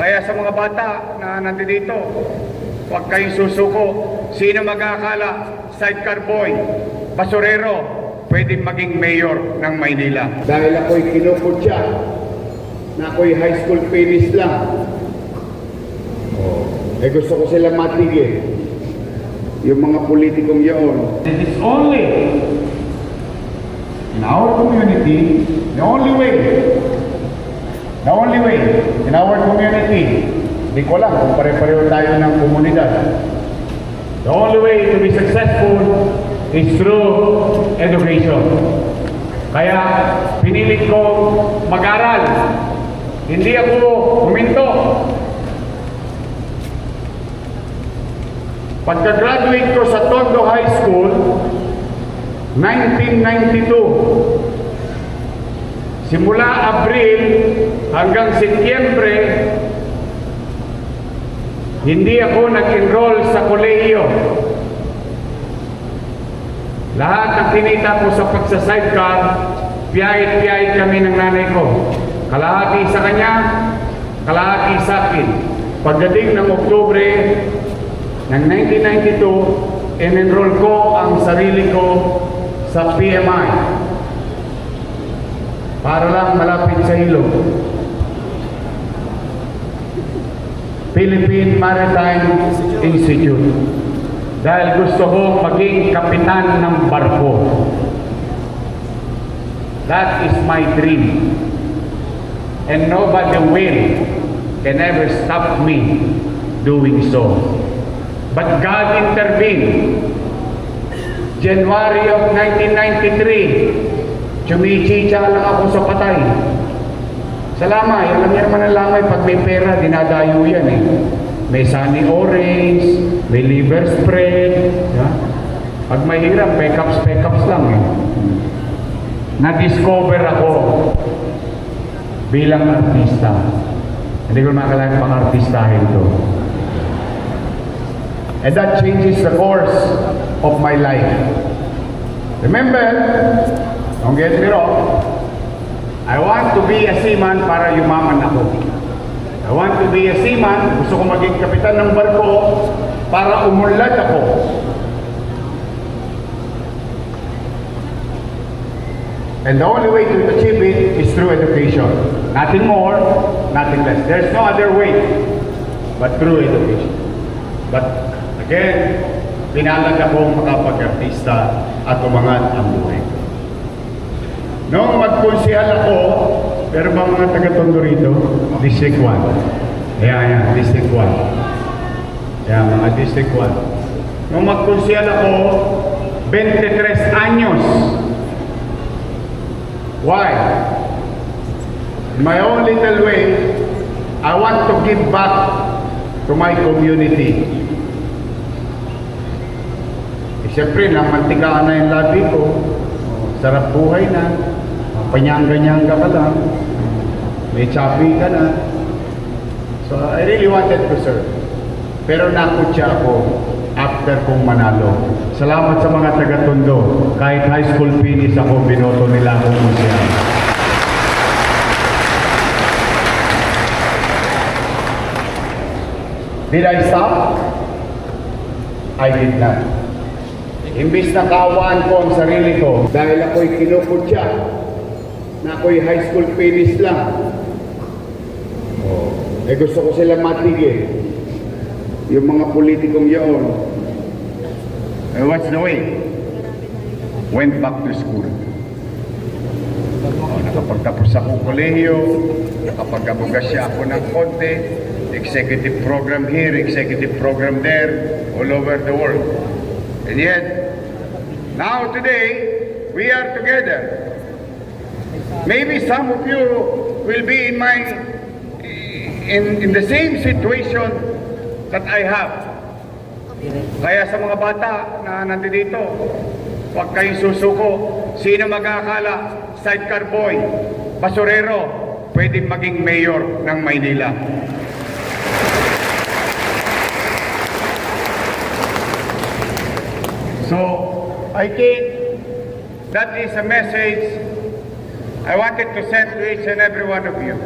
Kaya sa mga bata na nandito, huwag kayong susuko. Sino mag-aakala? Sidecar boy, basurero, pwedeng maging mayor ng Maynila. Dahil ako'y kinukutya na ako'y high school finish lang. Oh, eh gusto ko sila matigil. Yung mga politikong yaon. It is only in our community, the only way, the only way in our community, hindi ko alam kung pare-pareho tayo ng komunidad. The only way to be successful is through education. Kaya pinilit ko mag-aral. Hindi ako huminto. Pagka-graduate ko sa Tondo High School, 1992, simula Abril hanggang Setyembre, hindi ako nag-enroll sa kolehiyo. Lahat ng kinita ko sa pagsa-sidecar, piyahit-piyahit kami ng nanay ko. Kalahati sa kanya, kalahati sa akin. Pagdating ng Oktubre ng 1992, in-enroll ko ang sarili ko sa PMI para lang malapit sa ilog. Philippine Maritime Institute dahil gusto ko maging kapitan ng barko. That is my dream. And nobody will can ever stop me doing so. But God intervened. January of 1993, chumichicha lang ako sa patay. Sa lamay, alam niyo naman ang lamay, pag may pera, dinadayo yan eh. May sunny orange, may liver spread. Ya? Pag mahirap, peckups, peckups lang eh. Na-discover ako bilang artista. Hindi ko makalain pang artistahin to. And that changes the course of my life. Remember, don't get me wrong, I want to be a seaman para yumaman ako. I want to be a seaman, gusto ko maging kapitan ng barko para umunlad ako. And the only way to achieve it is through education. Nothing more, nothing less. There's no other way but through education. But again, pinalag akong makapag-artista at umangat ang buhay ko. Noong magkonsihal ako, pero ba mga taga-tondo rito? District 1. Ayan, ayan, District 1. Ayan, mga District 1. Noong magkonsihal ako, 23 anyos. Why? In my own little way, I want to give back to my community. Eh, siyempre, namantikaan na yung labi ko. Sarap buhay na. Panyangga-nyangga ka lang. May chapi ka na. So, I really wanted to serve. Pero nakutya ako after kong manalo. Salamat sa mga taga-tondo. Kahit high school finish ako, binoto nila akong musya. Did I stop? I did not. Imbis na kaawaan ko ang sarili ko dahil ako'y kinukutya na ako'y high school finish lang. Oh, eh gusto ko sila matigil. Yung mga politikong yaon. Eh, what's the way? Went back to school. Oh, nakapagtapos ako kolehiyo, nakapag-abogasya ako ng konti, executive program here, executive program there, all over the world. And yet, now today, we are together. Maybe some of you will be in my in, in the same situation that I have. Kaya sa mga bata na nandito, huwag kayong susuko. Sino mag-aakala? Sidecar boy, basurero, pwedeng maging mayor ng Maynila. So, I think that is a message I wanted to send to each and every one of you.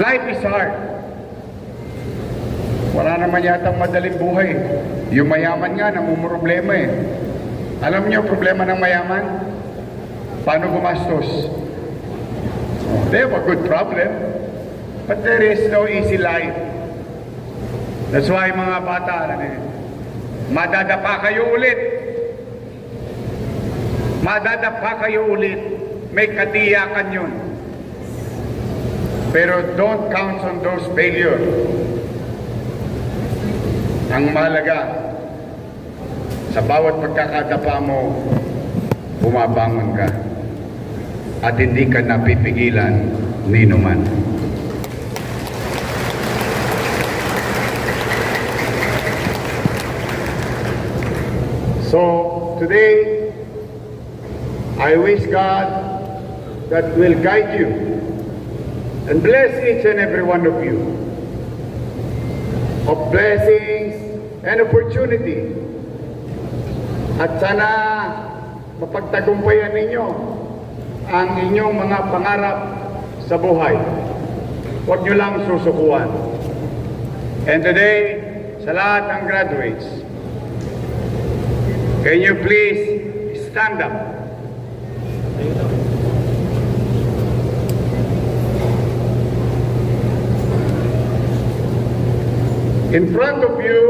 Life is hard. Wala naman yata madaling buhay. Yung mayaman nga, namumroblema eh. Alam niyo problema ng mayaman? Paano gumastos? They have a good problem. But there is no easy life. That's why mga bata, ano eh, madadapa kayo ulit. Madadapa kayo ulit. May katiyakan yun. Pero don't count on those failure. Ang mahalaga, sa bawat pagkakadapa mo, bumabangon ka. At hindi ka napipigilan ni numan. So, today, I wish God that will guide you and bless each and every one of you of blessings and opportunity. At sana mapagtagumpayan ninyo ang inyong mga pangarap sa buhay. Huwag nyo lang susukuan. And today, sa lahat ng graduates, can you please stand up? In front of you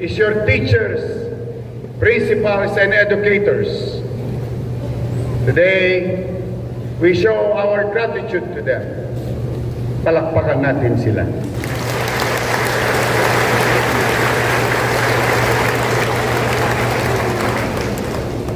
is your teachers, principals, and educators. Today, we show our gratitude to them. Palakpakan natin sila.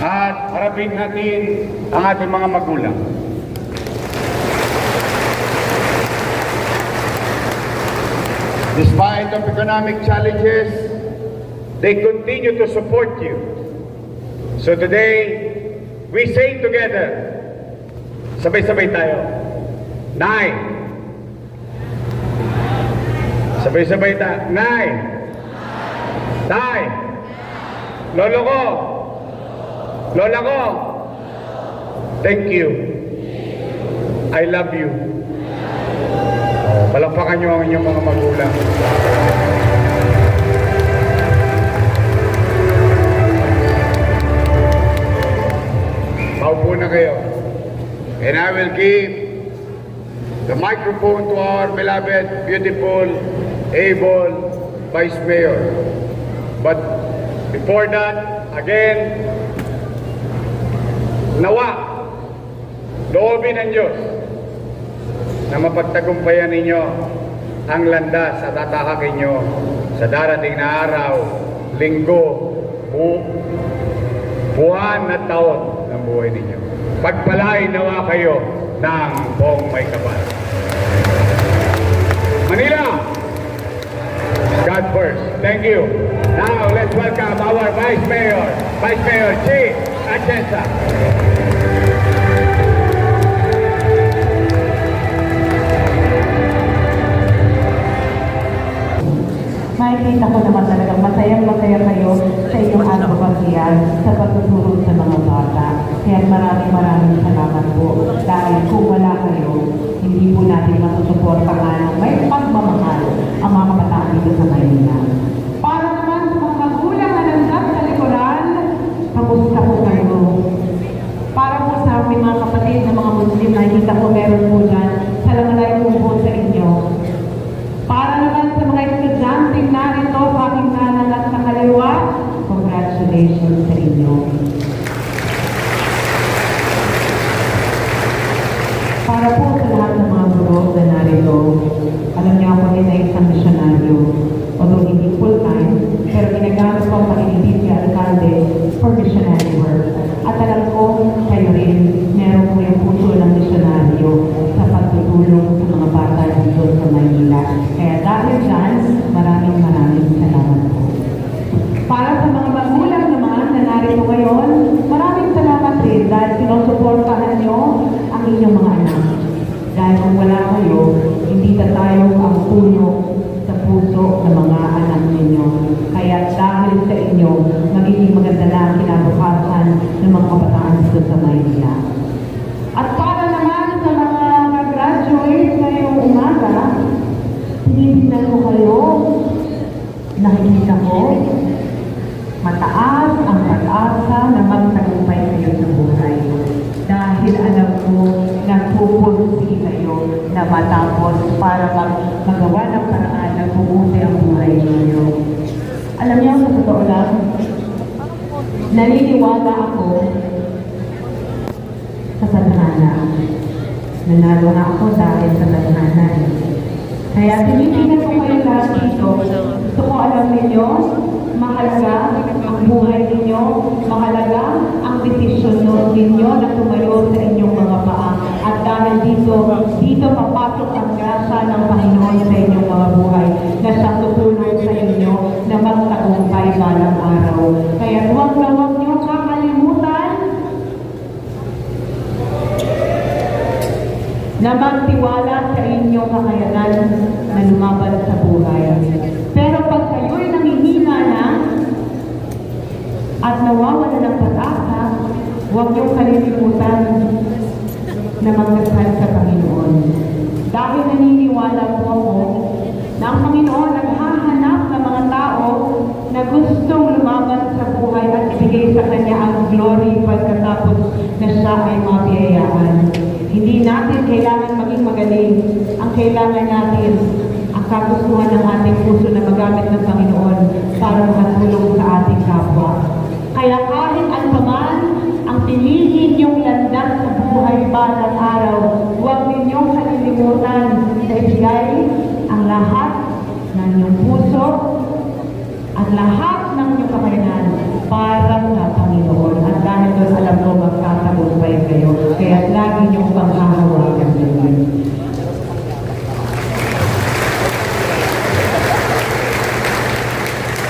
At harapin natin ang ating mga magulang. Despite of economic challenges, they continue to support you. So today, we say together, sabay-sabay tayo, Nay! Sabay-sabay tayo, Nay! Tay! Lolo ko! Lola ko! Thank you. I love you. Palakpakan niyo ang inyong mga magulang. Paupo na kayo. And I will give the microphone to our beloved, beautiful, able Vice Mayor. But before that, again, nawa, loobin ng Diyos na mapagtagumpayan ninyo ang landas at tatahakin nyo sa darating na araw, linggo, bu buwan at taon ng buhay ninyo. Pagpalain nawa kayo ng buong may kapal. Manila, God first. Thank you. Now, let's welcome our Vice Mayor, Vice Mayor Chi Atienza. Magawa ng paraan na bumuti ang buhay ninyo. Alam niyo, sa totoo lang, naniniwala ako sa tadhana. Nanalo na ako dahil sa tadhana. eh. Kaya tinitingnan ko kayo lahat dito. Gusto ko alam ninyo, mahalaga ang buhay ninyo, mahalaga ang desisyon ninyo na tumayo sa inyong mga dahil dito, dito papasok ang grasa ng Panginoon sa inyong mga buhay na siya tutulong sa inyo na magtagumpay balang araw. Kaya huwag na huwag niyo kakalimutan na magtiwala sa inyong kakayanan na lumaban sa buhay. Pero pag kayo'y nangihina na at nawawala ng pag-asa, huwag niyong kalilimutan na magdasal sa Panginoon. Dahil naniniwala po ako na ang Panginoon naghahanap ng mga tao na gustong lumaban sa buhay at ibigay sa Kanya ang glory pagkatapos na siya ay mabiyayaan. Hindi natin kailangan maging magaling. Ang kailangan natin, ang kagustuhan ng ating puso na magamit ng Panginoon para makatulong sa ating kapwa. Kaya kahit anpaman ang pinili niyong landas buhay balang araw, huwag ninyong kalilimutan na ibigay ang lahat ng inyong puso at lahat ng inyong kakayanan para sa Panginoon. At dahil doon alam ko magkatagumpay kayo, kaya lagi niyong panghahawakan yun.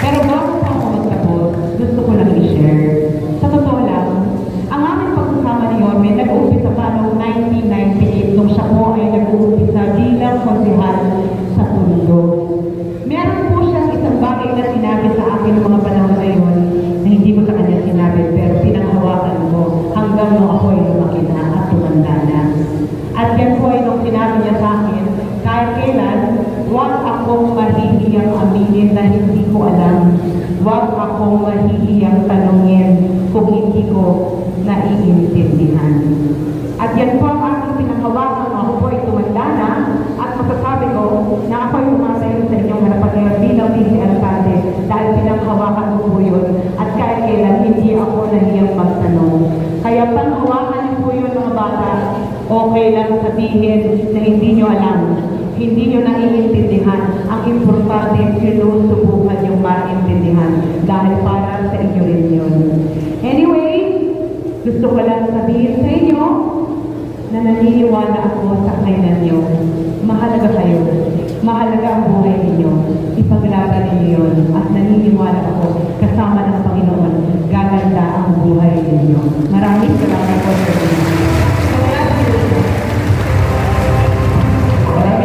Pero bago pa ako magtapos, gusto ko lang i-share. Sa totoo lang, ang aming pagsasama ni Yorme nag-uumpisa pa noong 1998 nung siya po ay nag-uumpisa bilang konsihal sa Tundo. Meron po siyang isang bagay na sinabi sa akin noong mga panahon na yun na hindi ko sa kanya sinabi pero pinanghawakan ko hanggang nung ako ay lumaki na at tumanda na. At yan po ay nung sinabi niya sa akin, kahit kailan, huwag akong mahihiyang aminin na hindi ko alam. Huwag akong mahihiyang tanongin kung hindi ko naiintindihan. At yan po ang aking pinanghawakan. Ako po ay tumanda na at masasabi ko na ako ay umatayo sa inyong harapan ngayon bilang vice alcalde dahil pinanghawakan ko po yun. At kahit kailan, hindi ako nahiyang magtanong. Kaya panghawakan niyo po yun mga bata, okay lang sabihin na hindi nyo alam hindi nyo naiintindihan. Ang importante, sinusubukan yung maintindihan dahil para sa inyo rin yun. Anyway, gusto ko lang sabihin sa inyo na naniniwala ako sa kainan niyo. Mahalaga kayo. Mahalaga ang buhay ninyo. Ipaglaban ninyo yun. At naniniwala ako kasama ng Panginoon, gaganda ang buhay ninyo. Maraming salamat po sa inyo.